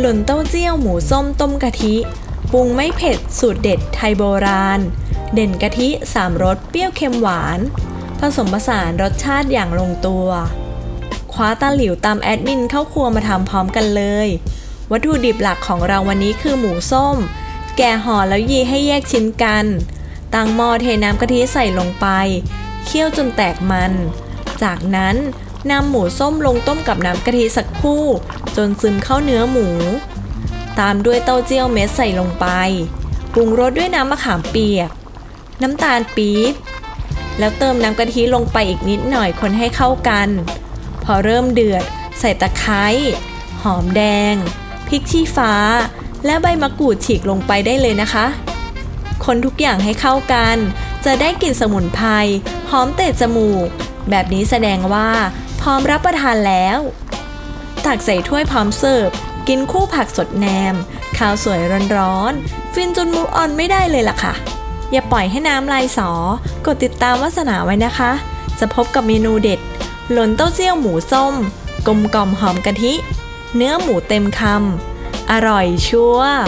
หล่นเต้าเจี้ยวหมูส้มต้มกะทิปรุงไม่เผ็ดสูตรเด็ดไทยโบราณ เด่นกะทิสามรสเปรี้ยวเค็มหวาน ผสมผสานรสชาติอย่างลงตัว คว้าตาหลิวตามแอดมินเข้าครัวมาทำพร้อมกันเลย วัตถุดิบหลักของเราวันนี้คือหมูส้ม แกะห่อแล้วยีให้แยกชิ้นกัน ตั้งหม้อเทน้ำกะทิใส่ลงไป เคี่ยวจนแตกมัน จากนั้น นำหมูส้มลงต้มกับน้ำกะทิสักครู่ จนซึมเข้าเนื้อหมู ตามด้วยเต้าเจี้ยวเม็ดใส่ลงไป ปรุงรสด้วยน้ำมะขามเปียก น้ำตาลปี๊บ แล้วเติมน้ำกะทิลงไปอีกนิดหน่อยคนให้เข้ากัน พอเริ่มเดือด ใส่ตะไคร้ หอมแดง พริกชี้ฟ้า และใบมะกรูดฉีกลงไปได้เลยนะคะ คนทุกอย่างให้เข้ากัน จะได้กลิ่นสมุนไพร หอมเตะจมูก แบบนี้แสดงว่า พร้อมรับประทานแล้ว ตักใส่ถ้วยพร้อมเสิร์ฟ กินคู่ผักสดแนม ข้าวสวยร้อนๆ ฟินจนมูฟออนไม่ได้เลยล่ะค่ะ อย่าปล่อยให้น้ำลายสอ กดติดตามวาสนาไว้นะคะ จะพบกับเมนูเด็ด หลนเต้าเจี้ยวหมูส้ม กลมกล่อมหอมกะทิ เนื้อหมูเต็มคำอร่อยชัวร์